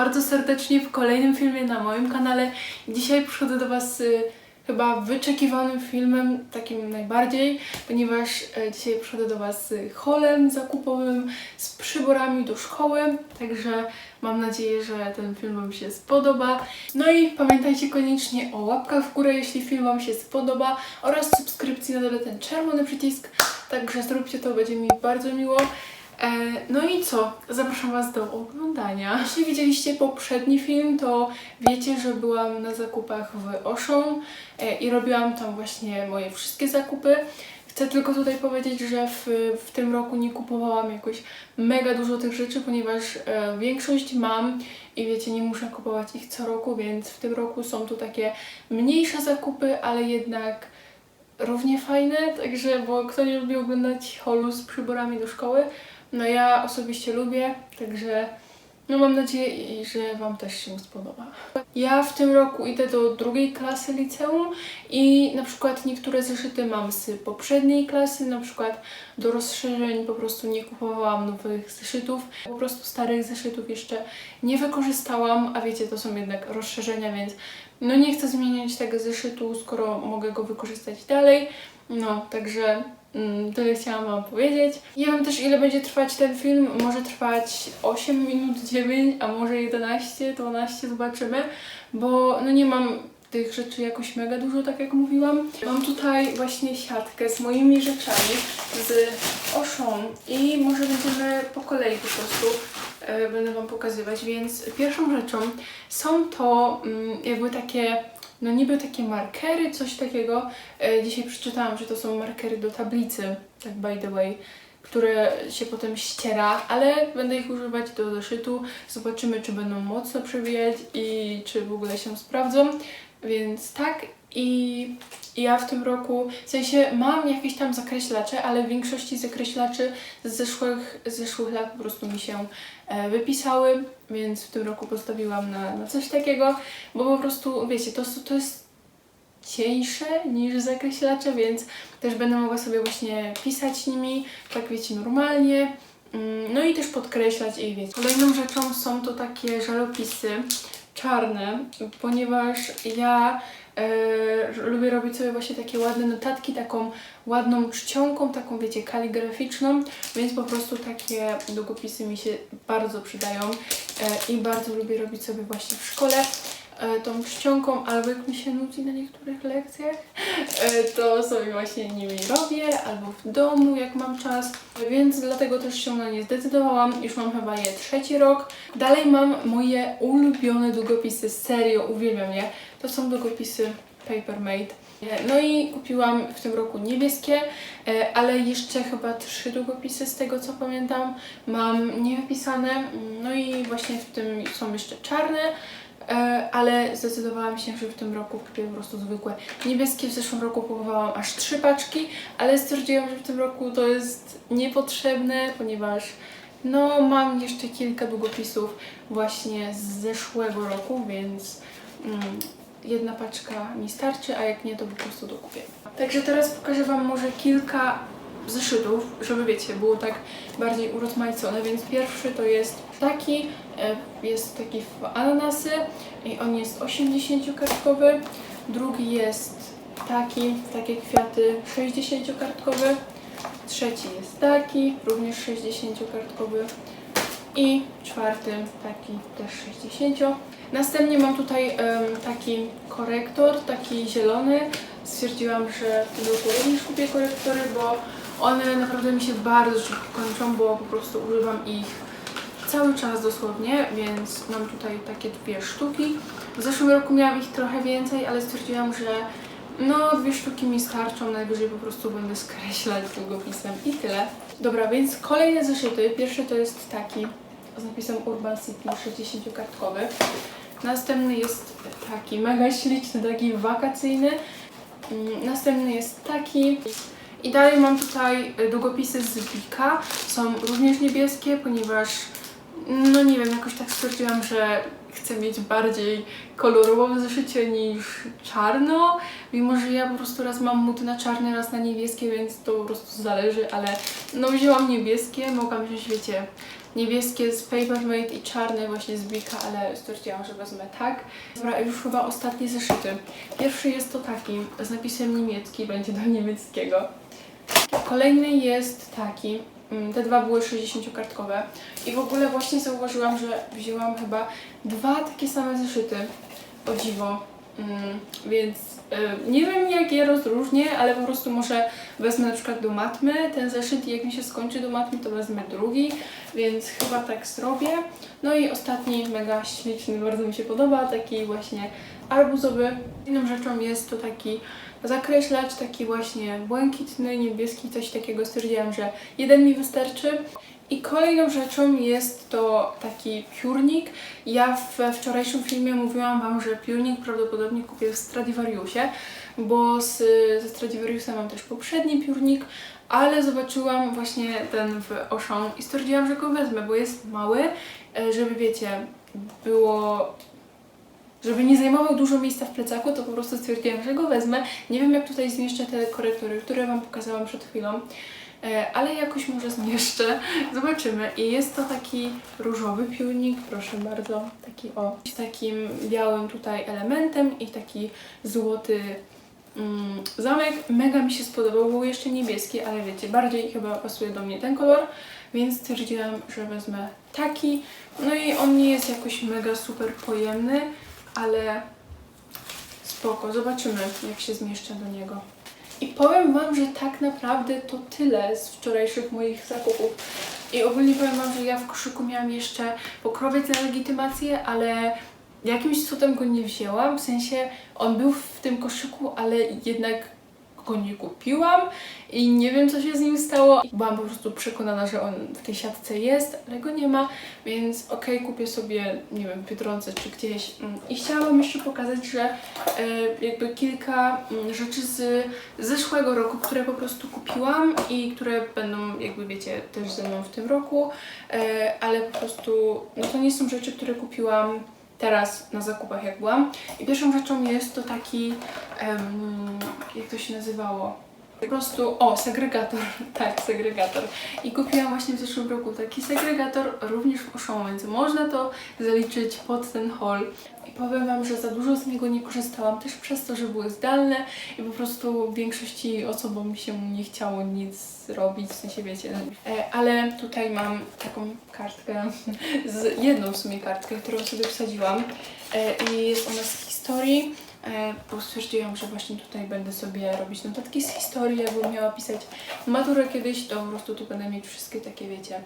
bardzo serdecznie w kolejnym filmie na moim kanale. Dzisiaj przychodzę do Was z y, chyba wyczekiwanym filmem, takim najbardziej, ponieważ e, dzisiaj przychodzę do Was z holem zakupowym, z przyborami do szkoły, także mam nadzieję, że ten film Wam się spodoba. No i pamiętajcie koniecznie o łapkach w górę, jeśli film Wam się spodoba oraz subskrypcji na dole ten czerwony przycisk, także zróbcie to, będzie mi bardzo miło. E, No i co? Zapraszam Was do oglądania. Jeśli widzieliście poprzedni film, to wiecie, że byłam na zakupach w Auchan e, i robiłam tam właśnie moje wszystkie zakupy. Chcę tylko tutaj powiedzieć, że w, w tym roku nie kupowałam jakoś mega dużo tych rzeczy, ponieważ e, większość mam i wiecie, nie muszę kupować ich co roku, więc w tym roku są tu takie mniejsze zakupy, ale jednak równie fajne, także, bo kto nie lubi oglądać holu z przyborami do szkoły, no ja osobiście lubię, także no mam nadzieję, że Wam też się spodoba. Ja w tym roku idę do drugiej klasy liceum i na przykład niektóre zeszyty mam z poprzedniej klasy, na przykład do rozszerzeń po prostu nie kupowałam nowych zeszytów, po prostu starych zeszytów jeszcze nie wykorzystałam, a wiecie, to są jednak rozszerzenia, więc no nie chcę zmieniać tego zeszytu, skoro mogę go wykorzystać dalej. No, także tyle chciałam Wam powiedzieć. Nie wiem też ile będzie trwać ten film. Może trwać 8 minut, 9, a może 11, 12, zobaczymy. Bo no nie mam tych rzeczy jakoś mega dużo, tak jak mówiłam. Mam tutaj właśnie siatkę z moimi rzeczami z Auchan i może będziemy po kolei po prostu e, będę Wam pokazywać, więc pierwszą rzeczą są to mm, jakby takie, no niby takie markery, coś takiego. E, dzisiaj przeczytałam, że to są markery do tablicy, tak by the way, które się potem ściera, ale będę ich używać do zeszytu. Zobaczymy, czy będą mocno przewijać i czy w ogóle się sprawdzą. Więc tak i ja w tym roku, w sensie mam jakieś tam zakreślacze, ale w większości zakreślaczy z zeszłych, z zeszłych lat po prostu mi się e, wypisały, więc w tym roku postawiłam na, na coś takiego, bo po prostu, wiecie, to, to jest cieńsze niż zakreślacze, więc też będę mogła sobie właśnie pisać nimi, tak wiecie, normalnie. Mm, No i też podkreślać i wiecie. Kolejną rzeczą są to takie żalopisy czarne, ponieważ ja lubię robić sobie właśnie takie ładne notatki, taką ładną czcionką, taką wiecie, kaligraficzną, więc po prostu takie długopisy mi się bardzo przydają e, i bardzo lubię robić sobie właśnie w szkole. e, tą czcionką, albo jak mi się nudzi na niektórych lekcjach, e, to sobie właśnie nimi robię, albo w domu, jak mam czas, więc dlatego też się na nie zdecydowałam. Już mam chyba je trzeci rok. Dalej mam moje ulubione długopisy, serio, uwielbiam je. To są długopisy Papermate. No i kupiłam w tym roku niebieskie, e, ale jeszcze chyba trzy długopisy z tego co pamiętam mam niewypisane. No i właśnie w tym są jeszcze czarne. E, ale zdecydowałam się, że w tym roku kupię po prostu zwykłe niebieskie. W zeszłym roku kupowałam aż trzy paczki, ale stwierdziłam, że w tym roku to jest niepotrzebne, ponieważ no mam jeszcze kilka długopisów właśnie z zeszłego roku, więc mm, jedna paczka mi starczy, a jak nie, to po prostu dokupię. Także teraz pokażę Wam może kilka zeszytów, żeby wiecie, było tak bardziej urozmaicone, więc pierwszy to jest taki, e, jest taki w ananasy i on jest 80-kartkowy, drugi jest taki, takie kwiaty 60-kartkowy, trzeci jest taki, również 60-kartkowy i czwarty taki też 60. Następnie mam tutaj em, taki korektor, taki zielony. Stwierdziłam, że w tym roku również kupię korektory, bo one naprawdę mi się bardzo szybko kończą, bo po prostu używam ich cały czas dosłownie, więc mam tutaj takie dwie sztuki. W zeszłym roku miałam ich trochę więcej, ale stwierdziłam, że no dwie sztuki mi starczą, najwyżej po prostu będę skreślać długopisem i tyle. Dobra, więc kolejne zeszyty. Pierwszy to jest taki z napisem Urban City 60-kartkowy. Następny jest taki mega śliczny, taki wakacyjny. Mm, Następny jest taki. I dalej mam tutaj y, długopisy z Bika. Są również niebieskie, ponieważ no nie wiem, jakoś tak stwierdziłam, że chcę mieć bardziej kolorowe zeszycie niż czarno. Mimo, że ja po prostu raz mam mut na czarne, raz na niebieskie, więc to po prostu zależy, ale no wzięłam niebieskie, mogłam wziąć, wiecie, niebieskie z Papermate i czarne właśnie z Bika, ale stwierdziłam, że wezmę tak. Dobra, już chyba ostatnie zeszyty. Pierwszy jest to taki, z napisem niemiecki, będzie do niemieckiego. Kolejny jest taki. mm, Te dwa były 60-kartkowe. I w ogóle właśnie zauważyłam, że wzięłam chyba dwa takie same zeszyty. O dziwo. Mm, więc y, nie wiem jak je rozróżnię, ale po prostu może wezmę na przykład do matmy ten zeszyt i jak mi się skończy do matmy, to wezmę drugi, więc chyba tak zrobię. No i ostatni, mega śliczny, bardzo mi się podoba, taki właśnie arbuzowy. Inną rzeczą jest to taki zakreślacz, taki właśnie błękitny, niebieski, coś takiego. Stwierdziłam, że jeden mi wystarczy. I kolejną rzeczą jest to taki piórnik. Ja we wczorajszym filmie mówiłam Wam, że piórnik prawdopodobnie kupię w Stradivariusie, bo z, ze Stradivariusa mam też poprzedni piórnik, ale zobaczyłam właśnie ten w Auchan i stwierdziłam, że go wezmę, bo jest mały, e, żeby wiecie, było żeby nie zajmował dużo miejsca w plecaku, to po prostu stwierdziłam, że go wezmę. Nie wiem, jak tutaj zmieszczę te korektory, które Wam pokazałam przed chwilą, ale jakoś może zmieszczę. Zobaczymy. I jest to taki różowy piórnik, proszę bardzo, taki o, z takim białym tutaj elementem i taki złoty mm, zamek. Mega mi się spodobał, był jeszcze niebieski, ale wiecie, bardziej chyba pasuje do mnie ten kolor, więc stwierdziłam, że wezmę taki. No i on nie jest jakoś mega super pojemny, ale spoko, zobaczymy jak się zmieszczę do niego. I powiem Wam, że tak naprawdę to tyle z wczorajszych moich zakupów. I ogólnie powiem Wam, że ja w koszyku miałam jeszcze pokrowiec na legitymację, ale jakimś cudem go nie wzięłam. W sensie on był w tym koszyku, ale jednak go nie kupiłam i nie wiem co się z nim stało. Byłam po prostu przekonana, że on w tej siatce jest, ale go nie ma, więc okej, kupię sobie, nie wiem, Biedronce czy gdzieś. Mm, I chciałam jeszcze pokazać, że e, jakby kilka mm, rzeczy z zeszłego roku, które po prostu kupiłam i które będą, jakby wiecie, też ze mną w tym roku, e, ale po prostu, no to nie są rzeczy, które kupiłam teraz na zakupach jak byłam. I pierwszą rzeczą jest to taki, em, jak to się nazywało? Po prostu, o, segregator, tak, segregator. I kupiłam właśnie w zeszłym roku taki segregator, również w Auchan, więc można to zaliczyć pod ten haul. I powiem Wam, że za dużo z niego nie korzystałam, też przez to, że były zdalne i po prostu większości osobom się nie chciało nic robić, w sensie wiecie. E, ale tutaj mam taką kartkę, z jedną w sumie kartkę, którą sobie wsadziłam e, i jest ona z historii. E, bo stwierdziłam, że właśnie tutaj będę sobie robić notatki z historii, jakbym miała pisać maturę kiedyś, to po prostu tu będę mieć wszystkie takie, wiecie,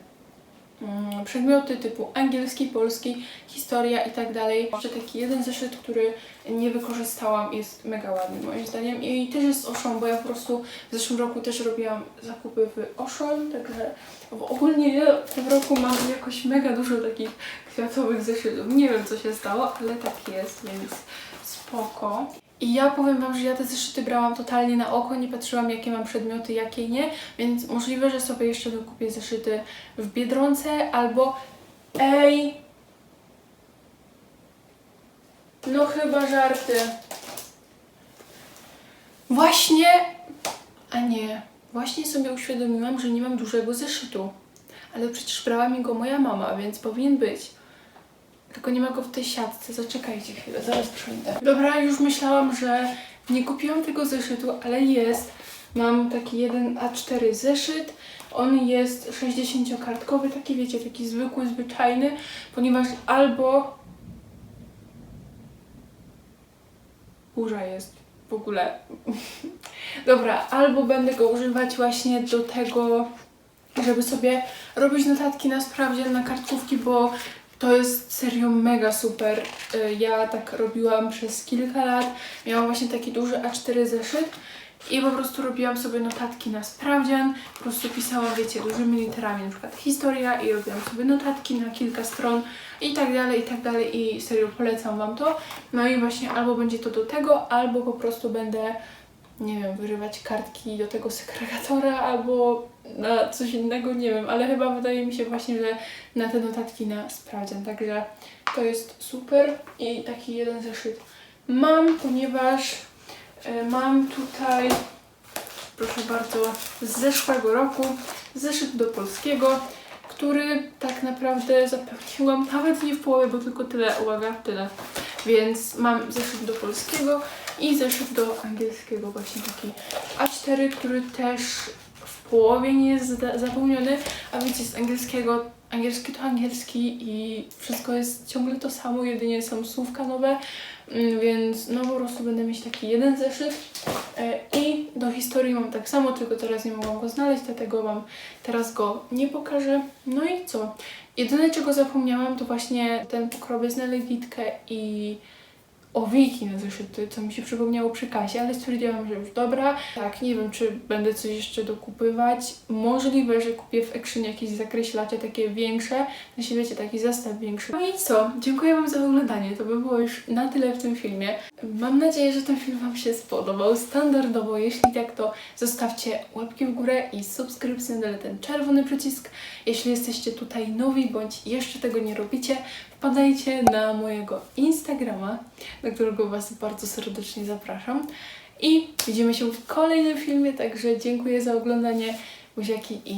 mm, przedmioty typu angielski, polski, historia i tak dalej. Jeszcze taki jeden zeszyt, który nie wykorzystałam, jest mega ładny moim zdaniem i też jest Auchan, bo ja po prostu w zeszłym roku też robiłam zakupy w Auchan, także ogólnie ja w tym roku mam jakoś mega dużo takich kwiatowych zeszytów. Nie wiem co się stało, ale tak jest, więc spoko. I ja powiem Wam, że ja te zeszyty brałam totalnie na oko, nie patrzyłam jakie mam przedmioty, jakie nie, więc możliwe, że sobie jeszcze dokupię zeszyty w Biedronce albo... Ej! No chyba żarty. Właśnie... A nie. Właśnie sobie uświadomiłam, że nie mam dużego zeszytu. Ale przecież brała mi go moja mama, więc powinien być. Tylko nie ma go w tej siatce. Zaczekajcie chwilę, zaraz przyjdę. Dobra, już myślałam, że nie kupiłam tego zeszytu, ale jest. Mam taki jeden A4 zeszyt. On jest 60-kartkowy, taki wiecie, taki zwykły, zwyczajny, ponieważ albo burza jest w ogóle. Dobra, albo będę go używać właśnie do tego, żeby sobie robić notatki na sprawdzian, na kartkówki, bo to jest serio mega super. Y, Ja tak robiłam przez kilka lat. Miałam właśnie taki duży A4 zeszyt i po prostu robiłam sobie notatki na sprawdzian. Po prostu pisałam, wiecie, dużymi literami, na przykład historia i robiłam sobie notatki na kilka stron i tak dalej, i tak dalej i serio polecam Wam to. No i właśnie albo będzie to do tego, albo po prostu będę nie wiem, wyrywać kartki do tego segregatora albo na coś innego, nie wiem, ale chyba wydaje mi się właśnie, że na te notatki na sprawdzian, także to jest super i taki jeden zeszyt mam, ponieważ e, mam tutaj, proszę bardzo, z zeszłego roku zeszyt do polskiego, który tak naprawdę zapełniłam nawet nie w połowie, bo tylko tyle, uwaga, tyle. Więc mam zeszyt do polskiego i zeszyt do angielskiego, właśnie taki A4, który też połowie nie jest zapełniony, a wiecie, z angielskiego, angielski to angielski i wszystko jest ciągle to samo, jedynie są słówka nowe, Mm, więc no po prostu będę mieć taki jeden zeszyt E, i do historii mam tak samo, tylko teraz nie mogłam go znaleźć, dlatego wam teraz go nie pokażę. No i co? Jedyne czego zapomniałam to właśnie ten pokrobiec na lewitkę i owiki na zeszyty, co mi się przypomniało przy kasie, ale stwierdziłam, że już dobra. Tak, nie wiem, czy będę coś jeszcze dokupywać. Możliwe, że kupię w Action jakieś zakreślacze takie większe. Na siebie wiecie, taki zestaw większy. No i co? Dziękuję Wam za oglądanie. To by było już na tyle w tym filmie. Mam nadzieję, że ten film Wam się spodobał. Standardowo, jeśli tak, to zostawcie łapki w górę i subskrypcję, dole ten czerwony przycisk. Jeśli jesteście tutaj nowi, bądź jeszcze tego nie robicie, wpadajcie na mojego Instagrama, na którego Was bardzo serdecznie zapraszam. I widzimy się w kolejnym filmie, także dziękuję za oglądanie. Buziaki i